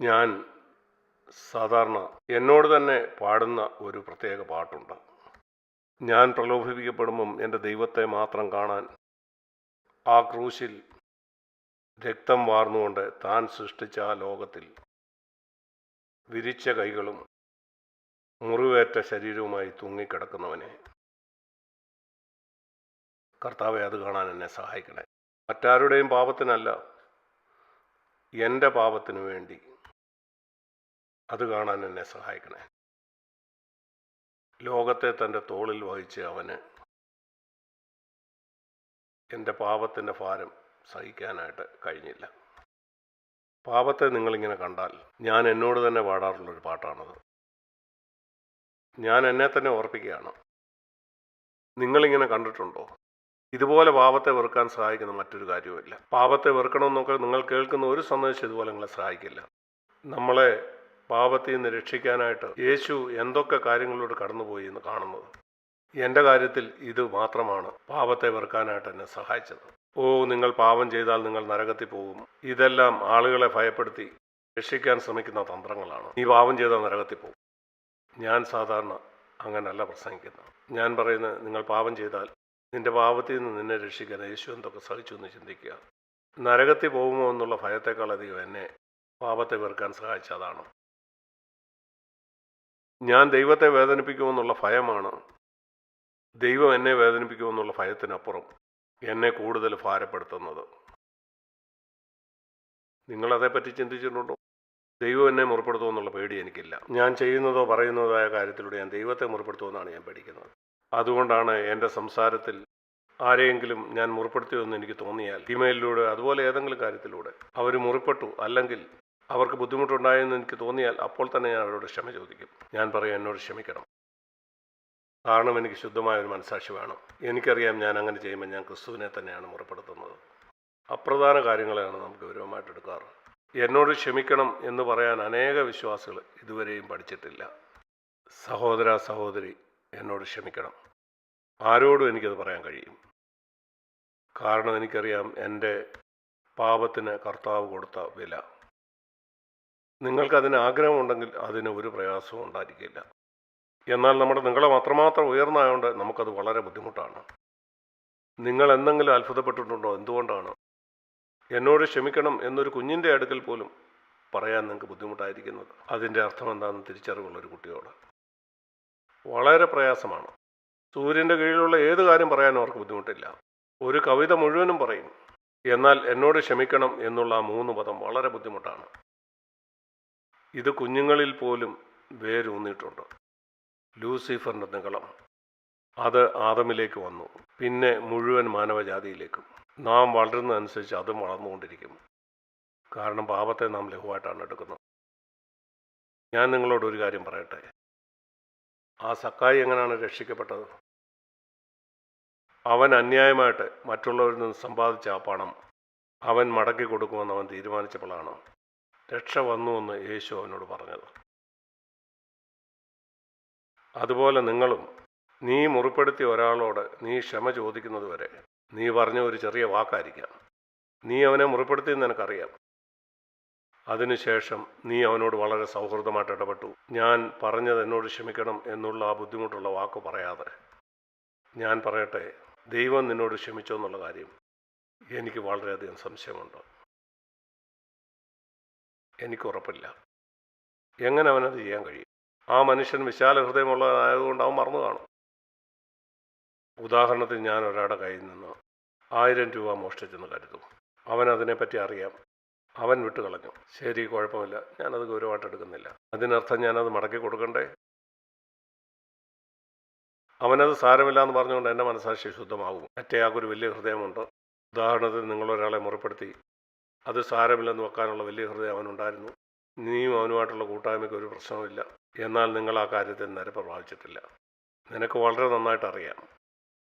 ഞാൻ സാധാരണ എന്നോട് തന്നെ പാടുന്ന ഒരു പ്രത്യേക പാട്ടുണ്ട്. ഞാൻ പ്രലോഭിപ്പിക്കപ്പെടുമ്പം എന്റെ ദൈവത്തെ മാത്രം കാണാൻ ആ ക്രൂശിൽ രക്തം വാർന്നുകൊണ്ട് താൻ സൃഷ്ടിച്ച ആ ലോകത്തിൽ വിരിച്ച കൈകളും മുറിവേറ്റ ശരീരവുമായി തൂങ്ങിക്കിടക്കുന്നവനെ. കർത്താവെ അത് കാണാൻ എന്നെ സഹായിക്കണേ. മറ്റാരുടെയും പാപത്തിനല്ല എന്റെ പാപത്തിനു വേണ്ടി അത് കാണാൻ എന്നെ സഹായിക്കണേ. ലോകത്തെ തന്റെ തോളിൽ വഹിച്ച് അവന് എന്റെ പാപത്തിന്റെ ഭാരം സഹിക്കാനായിട്ട് കഴിഞ്ഞില്ല. പാപത്തെ നിങ്ങളിങ്ങനെ കണ്ടാൽ ഞാൻ എന്നോട് തന്നെ പാടാറുള്ളൊരു പാട്ടാണത്. ഞാൻ എന്നെ തന്നെ ഓർപ്പിക്കുകയാണ്. നിങ്ങളിങ്ങനെ കണ്ടിട്ടുണ്ടോ? ഇതുപോലെ പാപത്തെ വെറുക്കാൻ സഹായിക്കുന്ന മറ്റൊരു കാര്യവുമില്ല. പാപത്തെ വെറുക്കണമെന്നൊക്കെ നിങ്ങൾ കേൾക്കുന്ന ഒരു സന്ദേശം ഇതുപോലെ നിങ്ങളെ സഹായിക്കില്ല. നമ്മളെ പാപത്തിൽ നിന്ന് രക്ഷിക്കാനായിട്ട് യേശു എന്തൊക്കെ കാര്യങ്ങളോട് കടന്നുപോയി എന്ന് കാണുന്നത്. എന്റെ കാര്യത്തിൽ ഇത് മാത്രമാണ് പാപത്തെ വെറുക്കാനായിട്ട് എന്നെ സഹായിച്ചത്. ഓ നിങ്ങൾ പാപം ചെയ്താൽ നിങ്ങൾ നരകത്തിൽ പോകും. ഇതെല്ലാം ആളുകളെ ഭയപ്പെടുത്തി രക്ഷിക്കാൻ ശ്രമിക്കുന്ന തന്ത്രങ്ങളാണ്. നീ പാപം ചെയ്താൽ നരകത്തിൽ പോകും. ഞാൻ സാധാരണ അങ്ങനല്ല പ്രസംഗിക്കുന്നത്. ഞാൻ പറയുന്നത് നിങ്ങൾ പാപം ചെയ്താൽ നിന്റെ പാപത്തിൽ നിന്ന് നിന്നെ രക്ഷിക്കാൻ യേശു എന്തൊക്കെ സഹിച്ചു എന്ന് ചിന്തിക്കുക. നരകത്തിൽ പോകുമോ എന്നുള്ള ഭയത്തെക്കാളധികം എന്നെ പാപത്തെ വെറുക്കാൻ സഹായിച്ച അതാണ് ഞാൻ ദൈവത്തെ വേദനിപ്പിക്കുമെന്നുള്ള ഭയമാണ്. ദൈവം എന്നെ വേദനിപ്പിക്കുമെന്നുള്ള ഭയത്തിനപ്പുറം എന്നെ കൂടുതൽ ഭാരപ്പെടുത്തുന്നത്. നിങ്ങളതേപ്പറ്റി ചിന്തിച്ചിട്ടുണ്ടോ? ദൈവം എന്നെ മുറിപ്പെടുത്തുമെന്നുള്ള പേടി എനിക്കില്ല. ഞാൻ ചെയ്യുന്നതോ പറയുന്നതോ ആയ കാര്യത്തിലൂടെ ഞാൻ ദൈവത്തെ മുറിപ്പെടുത്തുമെന്നാണ് ഞാൻ പേടിക്കുന്നത് അതുകൊണ്ടാണ് എന്റെ സംസാരത്തിൽ ആരെയെങ്കിലും ഞാൻ മുറിപ്പെടുത്തിയെന്ന് എനിക്ക് തോന്നിയാൽ ഇമെയിലിലൂടെ അതുപോലെ ഏതെങ്കിലും കാര്യത്തിലൂടെ അവർ മുറിപ്പെട്ടു അല്ലെങ്കിൽ അവർക്ക് ബുദ്ധിമുട്ടുണ്ടായെന്ന് എനിക്ക് തോന്നിയാൽ അപ്പോൾ തന്നെ ഞാൻ അവരോട് ക്ഷമ ചോദിക്കും. ഞാൻ പറയും എന്നോട് ക്ഷമിക്കണം. കാരണം എനിക്ക് ശുദ്ധമായ ഒരു മനസാക്ഷി വേണം. എനിക്കറിയാം ഞാൻ അങ്ങനെ ചെയ്യുമ്പോൾ ഞാൻ ക്രിസ്തുവിനെ തന്നെയാണ് മുറപ്പെടുത്തുന്നത്. അപ്രധാന കാര്യങ്ങളെയാണ് നമുക്ക് ഗൗരവമായിട്ട് എടുക്കാറ്. എന്നോട് ക്ഷമിക്കണം എന്ന് പറയാൻ അനേക വിശ്വാസികൾ ഇതുവരെയും പഠിച്ചിട്ടില്ല. സഹോദര സഹോദരി എന്നോട് ക്ഷമിക്കണം. ആരോടും എനിക്കത് പറയാൻ കഴിയും. കാരണം എനിക്കറിയാം എന്റെ പാപത്തിന് കർത്താവ് കൊടുത്ത വില. നിങ്ങൾക്കതിന് ആഗ്രഹമുണ്ടെങ്കിൽ അതിന് ഒരു പ്രയാസവും ഉണ്ടായിരിക്കില്ല. എന്നാൽ നമ്മുടെ നിങ്ങളെ മാത്രമാത്രം ഉയർന്നതുകൊണ്ട് നമുക്കത് വളരെ ബുദ്ധിമുട്ടാണ്. നിങ്ങൾ എന്തെങ്കിലും അത്ഭുതപ്പെട്ടിട്ടുണ്ടോ? എന്തുകൊണ്ടാണ്? എന്നോട് ക്ഷമിക്കണം എന്നൊരു കുഞ്ഞിന്റെ അടുക്കൽ പോലും പറയാൻ നിങ്ങൾക്ക് ബുദ്ധിമുട്ടായിരിക്കുന്നത്. അതിന്റെ അർത്ഥം എന്താണെന്ന് തിരിച്ചറിവുള്ള ഒരു കുട്ടിയോട്. വളരെ പ്രയാസമാണ്. സൂര്യന്റെ കീഴിലുള്ള ഏത് കാര്യം പറയാൻ അവർക്ക് ബുദ്ധിമുട്ടില്ല. ഒരു കവിത മുഴുവനും പറയും. എന്നാൽ എന്നോട് ക്ഷമിക്കണം എന്നുള്ള ആ മൂന്ന് പദം വളരെ ബുദ്ധിമുട്ടാണ്. ഇത് കുഞ്ഞുങ്ങളിൽ പോലും വേരൂന്നിട്ടുണ്ട് ലൂസിഫറിന്റെ നികളം. അത് ആദമിലേക്ക് വന്നു. പിന്നെ മുഴുവൻ മാനവജാതിയിലേക്കും. നാം വളരുന്നതനുസരിച്ച് അതും വളർന്നുകൊണ്ടിരിക്കും. കാരണം പാപത്തെ നാം ലഘുവായിട്ടാണ് എടുക്കുന്നത്. ഞാൻ നിങ്ങളോട് ഒരു കാര്യം പറയട്ടെ? ആ സക്കായി എങ്ങനെയാണ് രക്ഷിക്കപ്പെട്ടത്? അവൻ അന്യായമായിട്ട് മറ്റുള്ളവരിൽ നിന്ന് സമ്പാദിച്ച ആ പണം അവൻ മടക്കി കൊടുക്കുമെന്ന് അവൻ തീരുമാനിച്ചപ്പോഴാണ്. രക്ഷ വന്നു എന്ന് യേശു അവനോട് പറഞ്ഞത്. അതുപോലെ നിങ്ങളും നീ മുറിപ്പെടുത്തിയ ഒരാളോട് നീ ക്ഷമ ചോദിക്കുന്നത് വരെ നീ പറഞ്ഞ ഒരു ചെറിയ വാക്കായിരിക്കാം. നീ അവനെ മുറിപ്പെടുത്തിയെന്ന് എനിക്കറിയാം അതിനുശേഷം നീ അവനോട് വളരെ സൗഹൃദമായിട്ട് ഇടപെട്ടു. ഞാൻ പറഞ്ഞത് എന്നോട് ക്ഷമിക്കണം എന്നുള്ള ആ ബുദ്ധിമുട്ടുള്ള വാക്ക് പറയാതെ. ഞാൻ പറയട്ടെ ദൈവം നിന്നോട് ക്ഷമിച്ചോ എന്നുള്ള കാര്യം എനിക്ക് വളരെയധികം സംശയമുണ്ട്. എനിക്ക് ഉറപ്പില്ല. എങ്ങനെ അവനത് ചെയ്യാൻ കഴിയും? ആ മനുഷ്യൻ വിശാല ഹൃദയമുള്ളതായതുകൊണ്ട് അവൻ മറന്നു കാണും. ഉദാഹരണത്തിന് ഞാൻ ഒരാളുടെ കയ്യിൽ നിന്ന് ആയിരം രൂപ മോഷ്ടിച്ചെന്ന് കരുതും. അതിനെപ്പറ്റി അറിയാം. അവൻ വിട്ടു കളഞ്ഞു ശരി കുഴപ്പമില്ല. ഞാനത് ഗൗരവമായിട്ട് എടുക്കുന്നില്ല. അതിനർത്ഥം ഞാനത് മടക്കി കൊടുക്കണ്ടേ? അവനത് സാരമില്ല എന്ന് പറഞ്ഞുകൊണ്ട് എന്റെ മനസ്സാക്ഷി ശുദ്ധമാകും. മറ്റേ ആൾക്കൊരു വലിയ ഹൃദയമുണ്ട്. ഉദാഹരണത്തിന് നിങ്ങളൊരാളെ മുറിപ്പെടുത്തി അത് സാരമില്ലെന്ന് വെക്കാനുള്ള വലിയ ഹൃദയം അവനുണ്ടായിരുന്നു. നീയും അവനുമായിട്ടുള്ള കൂട്ടായ്മയ്ക്ക് ഒരു പ്രശ്നവുമില്ല. എന്നാൽ നിങ്ങൾ ആ കാര്യത്തിൽ നേരെ പ്രവാഹിച്ചിട്ടില്ല നിനക്ക് വളരെ നന്നായിട്ട് അറിയാം.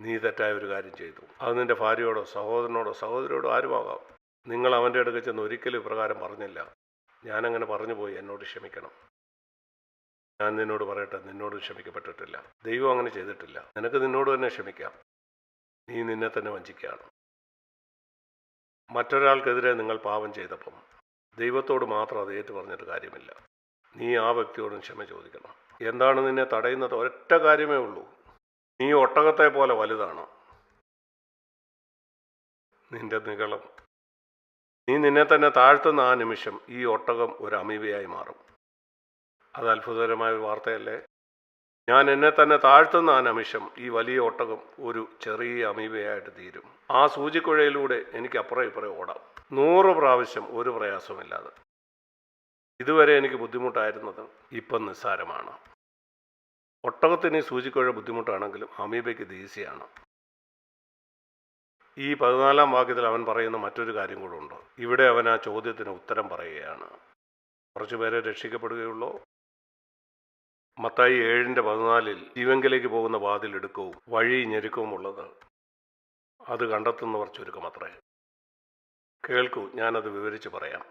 നീ തെറ്റായ ഒരു കാര്യം ചെയ്തു. അത് നിന്റെ ഭാര്യയോടോ സഹോദരനോടോ സഹോദരിയോടോ ആരുമാകാം. നിങ്ങൾ അവന്റെ അടുക്കൽ ചെന്ന് ഒരിക്കലും ഇപ്രകാരം പറഞ്ഞില്ല. ഞാനങ്ങനെ പറഞ്ഞു പോയി. എന്നോട് ക്ഷമിക്കണം. ഞാൻ നിന്നോട് പറയട്ടെ. നിന്നോട് ക്ഷമിക്കപ്പെട്ടിട്ടില്ല. ദൈവം അങ്ങനെ ചെയ്തിട്ടില്ല. നിനക്ക് നിന്നോട് തന്നെ ക്ഷമിക്കാം. നീ നിന്നെ തന്നെ വഞ്ചിക്കുകയാണ്. മറ്റൊരാൾക്കെതിരെ നിങ്ങൾ പാപം ചെയ്തപ്പം ദൈവത്തോട് മാത്രം അത് ഏറ്റു പറഞ്ഞിട്ട് കാര്യമില്ല. നീ ആ വ്യക്തിയോടും ക്ഷമ ചോദിക്കണം. എന്താണ് നിന്നെ തടയുന്നത്? ഒരൊറ്റ കാര്യമേ ഉള്ളൂ. നീ ഒട്ടകത്തെ പോലെ വലുതാണ്. നിന്റെ നികളം. നീ നിന്നെ തന്നെ താഴ്ത്തുന്ന ആ നിമിഷം ഈ ഒട്ടകം ഒരു അമീബയായി മാറും. അത് അത്ഭുതകരമായ വാർത്തയല്ലേ? ഞാൻ എന്നെ തന്നെ താഴ്ത്തുന്ന ആ നിമിഷം ഈ വലിയ ഒട്ടകം ഒരു ചെറിയ അമീബയായിട്ട് തീരും. ആ സൂചിക്കുഴയിലൂടെ എനിക്ക് അപ്പുറം ഇപ്പുറം ഓടാം. നൂറ് പ്രാവശ്യം ഒരു പ്രയാസമില്ലാതെ ഇതുവരെ എനിക്ക് ബുദ്ധിമുട്ടായിരുന്നത് ഇപ്പം നിസ്സാരമാണ്. ഒട്ടകത്തിന് ഈ സൂചിക്കുഴ ബുദ്ധിമുട്ടാണെങ്കിലും അമീബയ്ക്ക് ഇത് ഈ പതിനാലാം വാക്യത്തിൽ അവൻ പറയുന്ന മറ്റൊരു കാര്യം കൂടെ ഉണ്ട്. ഇവിടെ അവൻ ആ ചോദ്യത്തിന് ഉത്തരം പറയുകയാണ്. കുറച്ചുപേരെ രക്ഷിക്കപ്പെടുകയുള്ളൂ? മത്തായി ഏഴിന്റെ പതിനാലിൽ ജീവങ്കിലേക്ക് പോകുന്ന വാതിൽ എടുക്കവും വഴി ഞെരുക്കവും ഉള്ളത്. അത് കണ്ടെത്തുന്നവർ ചുരുക്കമത്രേ കേൾക്കൂ ഞാനത് വിവരിച്ച് പറയാം.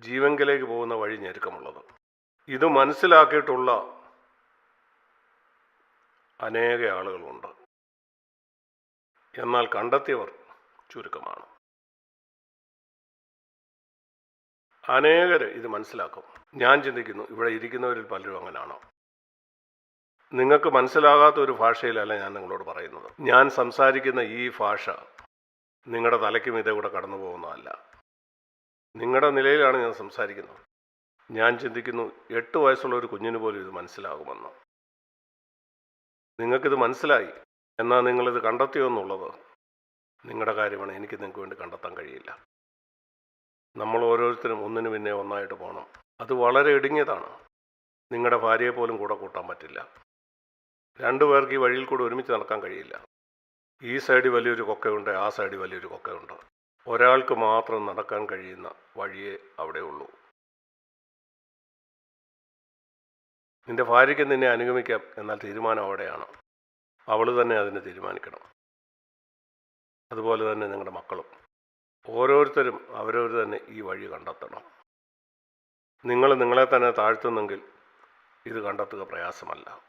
ജീവങ്കിലേക്ക് പോകുന്ന വഴി ഞെരുക്കമുള്ളത്. ഇത് മനസ്സിലാക്കിയിട്ടുള്ള അനേക ആളുകളുണ്ട്. എന്നാൽ കണ്ടെത്തിയവർ ചുരുക്കമാണ്. അനേകർ ഇത് മനസ്സിലാക്കും. ഞാൻ ചിന്തിക്കുന്നു ഇവിടെ ഇരിക്കുന്നവരിൽ പലരും അങ്ങനാണോ? നിങ്ങൾക്ക് മനസ്സിലാകാത്ത ഒരു ഭാഷയിലല്ല ഞാൻ നിങ്ങളോട് പറയുന്നത്. ഞാൻ സംസാരിക്കുന്ന ഈ ഭാഷ നിങ്ങളുടെ തലയ്ക്കും ഇതേ കൂടെ കടന്നു പോകുന്നതല്ല. നിങ്ങളുടെ നിലയിലാണ് ഞാൻ സംസാരിക്കുന്നത്. ഞാൻ ചിന്തിക്കുന്നു എട്ട് വയസ്സുള്ള ഒരു കുഞ്ഞിന് പോലും ഇത് മനസ്സിലാകുമെന്ന്. നിങ്ങൾക്കിത് മനസ്സിലായി എന്നാൽ നിങ്ങളിത് കണ്ടെത്തിയോ എന്നുള്ളത് നിങ്ങളുടെ കാര്യമാണ്. എനിക്ക് നിങ്ങൾക്ക് വേണ്ടി കണ്ടെത്താൻ കഴിയില്ല. നമ്മൾ ഓരോരുത്തരും ഒന്നിനു പിന്നെ ഒന്നായിട്ട് പോകണം അത് വളരെ ഇടുങ്ങിയതാണ്. നിങ്ങളുടെ ഭാര്യയെ പോലും കൂടെ കൂട്ടാൻ പറ്റില്ല. രണ്ടു പേർക്ക് ഈ വഴിയിൽ കൂടെ ഒരുമിച്ച് നടക്കാൻ കഴിയില്ല. ഈ സൈഡിൽ വലിയൊരു കൊക്കയുണ്ട് ആ സൈഡിൽ വലിയൊരു കൊക്കയുണ്ട്. ഒരാൾക്ക് മാത്രം നടക്കാൻ കഴിയുന്ന വഴിയേ അവിടെ ഉള്ളൂ. നിന്റെ ഭാര്യയ്ക്ക് നിന്നെ അനുഗമിക്കാം എന്നാൽ തീരുമാനം അവിടെയാണ്. അവൾ തന്നെ അതിനെ തീരുമാനിക്കണം. അതുപോലെ തന്നെ നിങ്ങളുടെ മക്കളും. ഓരോരുത്തരും അവരവർ തന്നെ ഈ വഴി കണ്ടെത്തണം. നിങ്ങൾ നിങ്ങളെ തന്നെ താഴ്ത്തുന്നെങ്കിൽ ഇത് കണ്ടെത്തുക പ്രയാസമല്ല.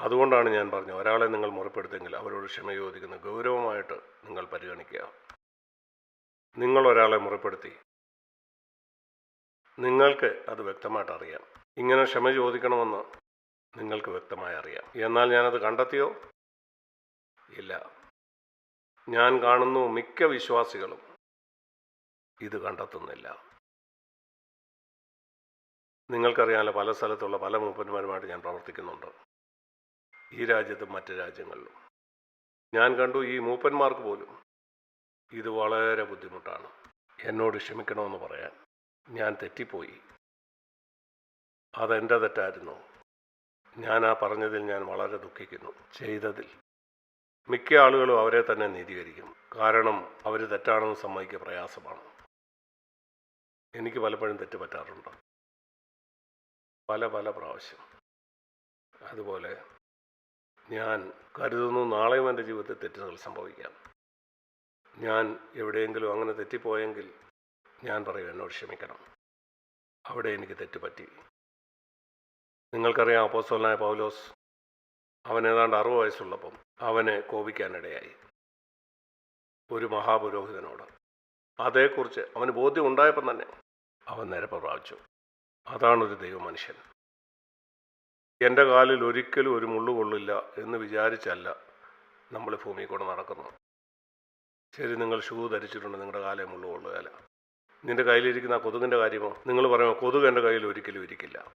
അതുകൊണ്ടാണ് ഞാൻ പറഞ്ഞത് ഒരാളെ നിങ്ങൾ മുറിപ്പെടുത്തെങ്കിൽ അവരോട് ക്ഷമ ചോദിക്കുന്ന ഗൗരവമായിട്ട് നിങ്ങൾ പരിഗണിക്കുക. നിങ്ങൾ ഒരാളെ മുറിപ്പെടുത്തി. നിങ്ങൾക്ക് അത് വ്യക്തമായിട്ട് അറിയാം. ഇങ്ങനെ ക്ഷമ ചോദിക്കണമെന്ന് നിങ്ങൾക്ക് വ്യക്തമായി അറിയാം. എന്നാൽ ഞാനത് കണ്ടെത്തിയോ? ഇല്ല. ഞാൻ കാണുന്നു മിക്ക വിശ്വാസികളും ഇത് കണ്ടെത്തുന്നില്ല. നിങ്ങൾക്കറിയാമല്ലോ പല സ്ഥലത്തുള്ള പല മൂപ്പന്മാരുമായിട്ട് ഞാൻ പ്രവർത്തിക്കുന്നുണ്ട്. ഈ രാജ്യത്തും മറ്റു രാജ്യങ്ങളിലും. ഞാൻ കണ്ടു ഈ മൂപ്പന്മാർക്ക് പോലും ഇത് വളരെ ബുദ്ധിമുട്ടാണ്. എന്നോട് ക്ഷമിക്കണമെന്ന് പറയാൻ ഞാൻ തെറ്റിപ്പോയി. അതെന്റെ തെറ്റായിരുന്നു. ഞാൻ ആ പറഞ്ഞതിൽ ഞാൻ വളരെ ദുഃഖിക്കുന്നു. ചെയ്തതിൽ മിക്ക ആളുകളും അവരെ തന്നെ നീതീകരിക്കും. കാരണം അവർ തെറ്റാണെന്ന് സമ്മതിക്കുക പ്രയാസമാണ്. എനിക്ക് പലപ്പോഴും തെറ്റ് പറ്റാറുണ്ട്. പല പല പ്രാവശ്യം. അതുപോലെ ഞാൻ കരുതുന്നു നാളെയും എന്റെ ജീവിതത്തിൽ തെറ്റുകൾ സംഭവിക്കാം. ഞാൻ എവിടെയെങ്കിലും അങ്ങനെ തെറ്റിപ്പോയെങ്കിൽ ഞാൻ പറയും എന്നോട് ക്ഷമിക്കണം. അവിടെ എനിക്ക് തെറ്റുപറ്റി നിങ്ങൾക്കറിയാം അപ്പോസോലായ പൗലോസ് അവൻ ഏതാണ്ട് അറുപത് വയസ്സുള്ളപ്പം അവനെ കോപിക്കാനിടയായി. ഒരു മഹാപുരോഹിതനോട്. അതേക്കുറിച്ച് അവന് ബോധ്യം ഉണ്ടായപ്പം തന്നെ അവൻ നിരപ്പ് പ്രാപിച്ചു അതാണൊരു ദൈവമനുഷ്യൻ. എന്റെ കാലിൽ ഒരിക്കലും ഒരു മുള്ളു കൊള്ളില്ല എന്ന് വിചാരിച്ചല്ല നമ്മൾ ഭൂമിയിൽ കൂടെ നടക്കുന്നു ശരി നിങ്ങൾ ഷൂ ധരിച്ചിട്ടുണ്ട് നിങ്ങളുടെ കാലേ മുള്ളു കൊള്ളുകയല്ല നിന്റെ കയ്യിലിരിക്കുന്ന ആ കൊതുകിന്റെ കാര്യമോ? നിങ്ങൾ പറയുമോ കൊതുക് എന്റെ കയ്യിൽ ഒരിക്കലും ഇരിക്കില്ല.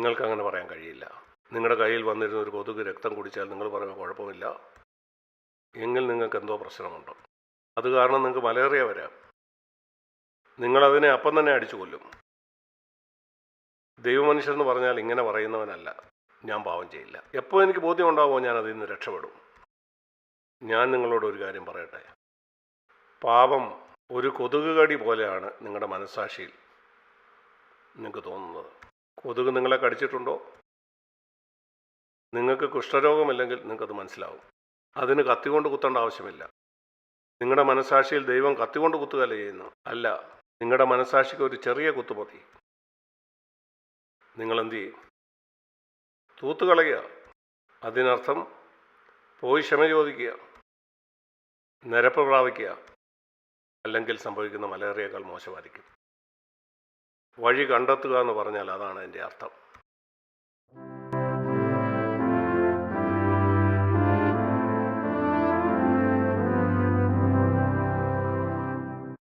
നിങ്ങൾക്ക് അങ്ങനെ പറയാൻ കഴിയില്ല. നിങ്ങളുടെ കയ്യിൽ വന്നിരുന്ന ഒരു കൊതുക് രക്തം കുടിച്ചാൽ നിങ്ങൾ പറയുമ്പോൾ കുഴപ്പമില്ല. എങ്കിൽ നിങ്ങൾക്ക് എന്തോ പ്രശ്നമുണ്ടോ. അത് കാരണം നിങ്ങൾക്ക് മലേറിയ വരാം. നിങ്ങളതിനെ അപ്പം തന്നെ അടിച്ചു കൊല്ലും. ദൈവമനുഷ്യർ എന്ന് പറഞ്ഞാൽ ഇങ്ങനെ പറയുന്നവനല്ല. ഞാൻ പാവം ചെയ്യില്ല. എപ്പോൾ എനിക്ക് ബോധ്യം ഉണ്ടാവുമോ ഞാൻ അതിൽ നിന്ന് രക്ഷപ്പെടും? ഞാൻ നിങ്ങളോട് ഒരു കാര്യം പറയട്ടെ. പാപം ഒരു കൊതുക് കടി പോലെയാണ് നിങ്ങളുടെ മനസ്സാക്ഷിയിൽ നിങ്ങൾക്ക് തോന്നുന്നത്. കൊതുക് നിങ്ങളെ കടിച്ചിട്ടുണ്ടോ? നിങ്ങൾക്ക് കുഷ്ഠരോഗമില്ലെങ്കിൽ നിങ്ങൾക്കത് മനസ്സിലാവും. അതിന് കത്തികൊണ്ട് കുത്തേണ്ട ആവശ്യമില്ല. നിങ്ങളുടെ മനസാക്ഷിയിൽ ദൈവം കത്തികൊണ്ട് കുത്തുകയല്ല ചെയ്യുന്നു? അല്ല നിങ്ങളുടെ മനസാക്ഷിക്ക് ഒരു ചെറിയ കുത്തു മതി. നിങ്ങൾ എന്ത് ചെയ്യും തൂത്തുകളയുക അതിനർത്ഥം പോയി ക്ഷമ ചോദിക്കുക. നിരപ്പ് പ്രാപിക്കുക. അല്ലെങ്കിൽ സംഭവിക്കുന്ന മലേറിയേക്കാൾ മോശമായിരിക്കും. വഴി കണ്ടെത്തുക എന്ന് പറഞ്ഞാൽ അതാണ് എന്റെ അർത്ഥം.